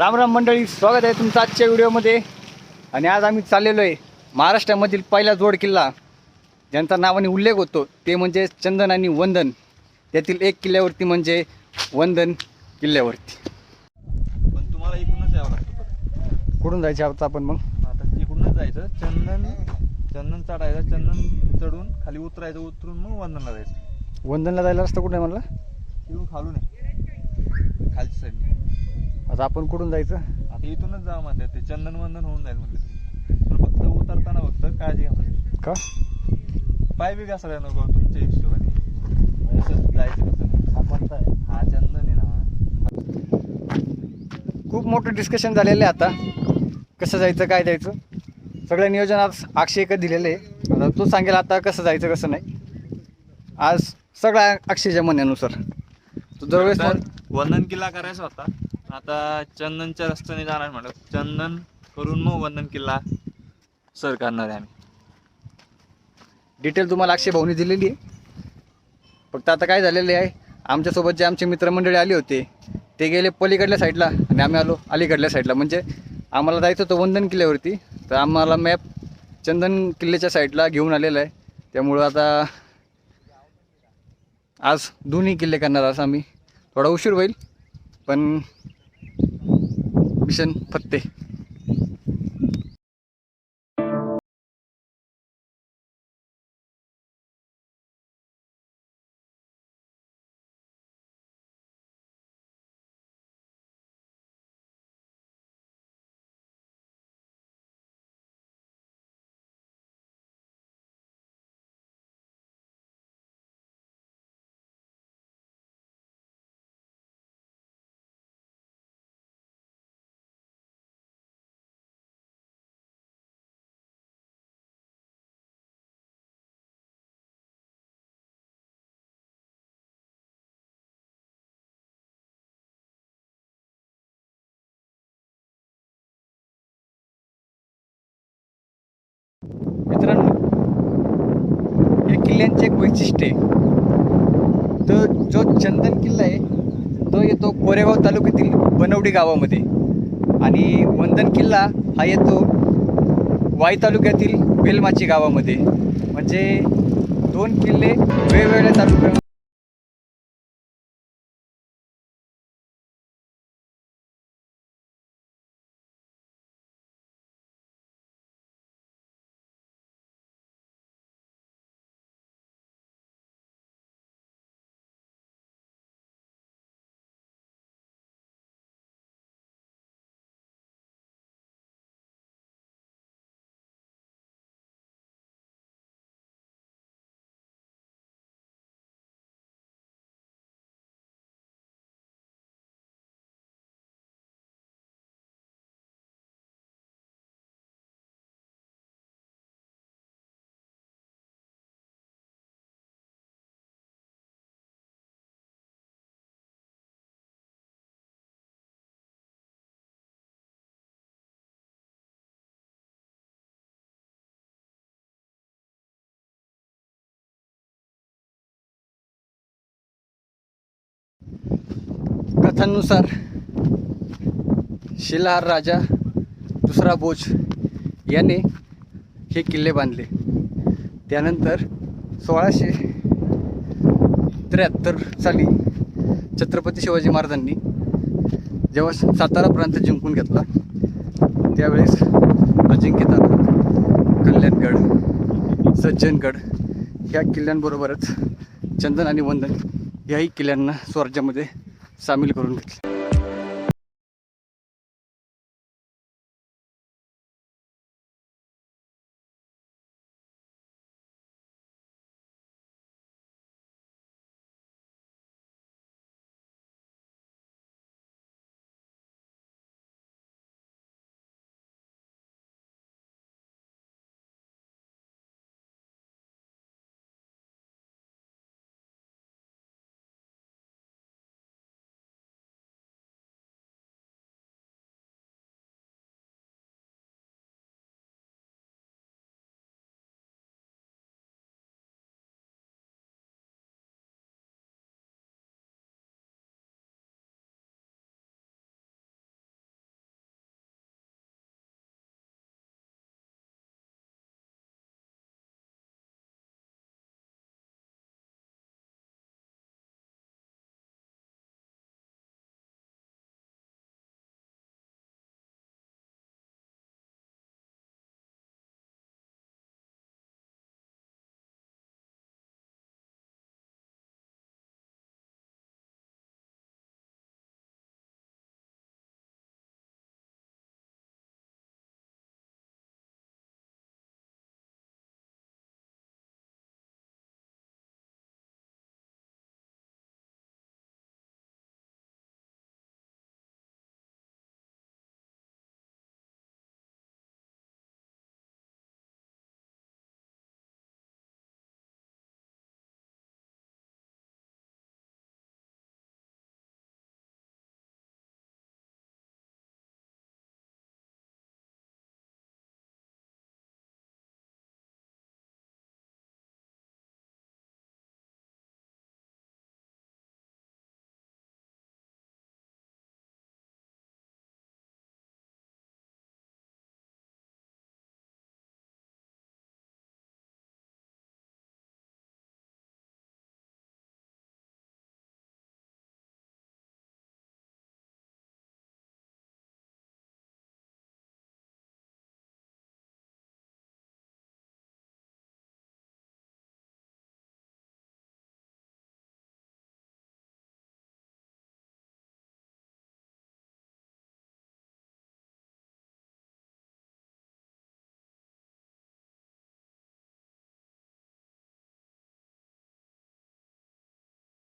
राम राम मंडळी स्वागत आहे तुमचं आजच्या व्हिडिओमध्ये. आणि आज आम्ही चाललेलो आहे महाराष्ट्रामधील पहिला जोड किल्ला ज्यांचा नावाने उल्लेख होतो ते म्हणजे चंदन आणि वंदन. त्यातील एक किल्ल्यावरती म्हणजे वंदन किल्ल्यावरती. पण तुम्हाला इकडूनच यावं लागतं. कुठून जायचे आता आपण मग? आता इकडूनच जायचं. चंदन चंदन चढायचं. चंदन चढून खाली उतरायचं उतरून मग वंदनला जायचं. वंदनला जायला रस्ता कुठे म्हणला? तिकडून खालून आहे. खालची साईड आता आपण कुठून जायचं? आता इथूनच जा म्हणते ते. चंदन वंदन होऊन जाईल पण फक्त उतरताना फक्त काळजी घ्या म्हणले. का? पाय बी घासायला नको तुमच्या हिशोबाने. म्हणजे असं जायचं कसं हा कोणता आहे? हा चंदन आहे ना. खूप मोठं डिस्कशन झालेलं आहे आता. कसं जायचं काय जायचं? सगळं नियोजन आज अक्षयकडे दिलेलं आहे. आता तो सांगेल आता कसं जायचं कसं नाही. आज सगळा अक्षयच्या म्हणण्यानुसार. तो दरवेळेस वंदन किल्ला करायचा होता. आता चंदनच्या रस्त्याने जाणार म्हणलं चंदन करून मग वंदन किल्ला सर करणार आहे आम्ही. डिटेल तुम्हाला अक्षय भाऊनी दिलेली आहे. फक्त आता काय झालेलं आहे आमच्यासोबत जे आमचे मित्रमंडळी आले होते ते गेले पलीकडल्या साईडला आणि आम्ही आलो अलीकडल्या साईडला. म्हणजे आम्हाला जायचं होतं वंदन किल्ल्यावरती तर आम्हाला मॅप चंदन किल्ल्याच्या साईडला घेऊन आलेला आहे. त्यामुळं आता आज दोन्ही किल्ले करणार असं आम्ही. थोडा उशीर होईल पण मिशन फत्ते या किल्ल्यांचे एक वैशिष्ट्य आहे. तो जो चंदन किल्ला आहे तो येतो कोरेगाव तालुक्यातील बनवडी गावामध्ये. आणि वंदन किल्ला हा येतो वाई तालुक्यातील बेलमाची गावामध्ये. म्हणजे दोन किल्ले वेगवेगळ्या तालुक्या कथांनुसार शिलाहार राजा दुसरा बोज याने हे किल्ले बांधले. त्यानंतर सोळाशे त्र्याहत्तर साली छत्रपती शिवाजी महाराजांनी जेव्हा सातारा प्रांत जिंकून घेतला त्यावेळेस अजिंक्यतारा कल्याणगड सज्जनगड ह्या किल्ल्यांबरोबरच चंदन आणि वंदन याही किल्ल्यांना स्वराज्यामध्ये सामील करून घेतले.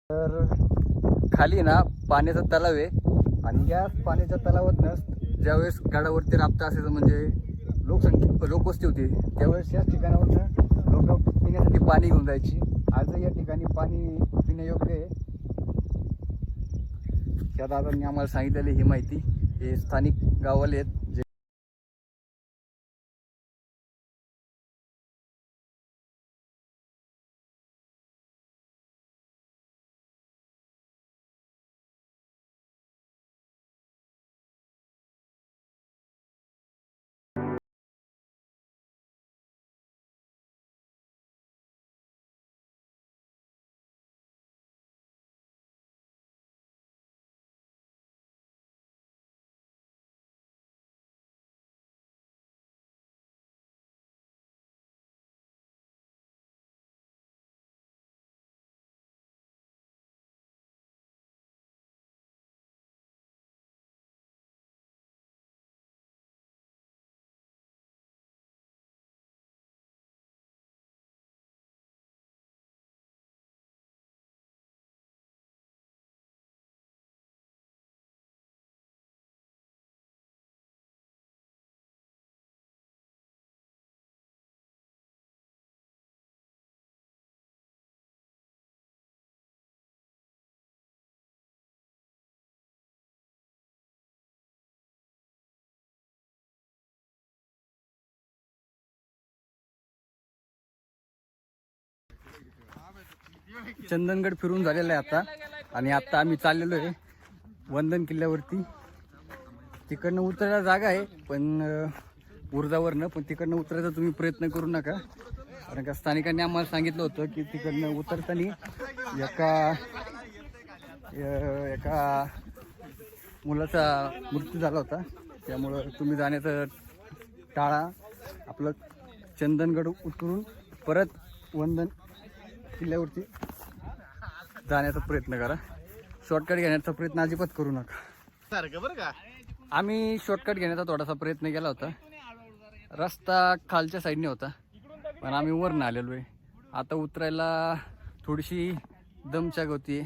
तर खाली ना पाण्याचा तलाव आहे. आणि या पाण्याच्या तलावातनं ज्यावेळेस गडावरती राबता असायचं म्हणजे लोकसंख्या लोकवस्ती होती त्यावेळेस याच ठिकाणावरनं लोक पिण्यासाठी पाणी घेऊन जायची. आजही या ठिकाणी पाणी पिण्यायोग्य आहे. त्या दादांनी आम्हाला सांगितलेली ही माहिती. हे स्थानिक गावाले आहेत. चंदनगड फिरून झालेला आहे आता. आणि आता आम्ही चाललेलो आहे वंदन किल्ल्यावरती. तिकडनं उतरायला जागा आहे पण अं, उर्जावरनं पण तिकडनं उतरायचा तुम्ही प्रयत्न करू नका. कारण का स्थानिकांनी आम्हाला सांगितलं होतं की तिकडनं उतरताना एका एका मुलाचा मृत्यू झाला होता. त्यामुळं तुम्ही जाण्याचं टाळा आपलं चंदनगड उतरून परत वंदन किल्ल्यावरती जाण्याचा प्रयत्न करा. शॉर्टकट घेण्याचा प्रयत्न अजिबात करू नका. सारखं बरं का? आम्ही शॉर्टकट घेण्याचा थोडासा प्रयत्न केला होता. रस्ता खालच्या साईडने होता पण आम्ही वरनं आलेलो आहे. आता उतरायला थोडीशी दमचाक होती.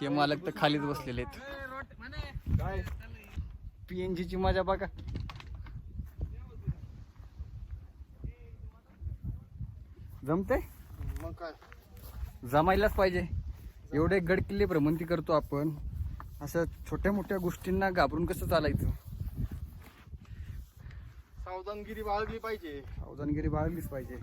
हे मालक तर खालीच बसलेले आहेत. पी एन जीची मजा बघा. जमते मग काय? जमायलाच पाहिजे. एवढे गड किल्ले भ्रमंती करतो आपण. असं छोट्या मोठ्या गोष्टींना घाबरून कसं चालायचं? सावधानगिरी बाळगली पाहिजे. सावधानगिरी बाळगलीच पाहिजे.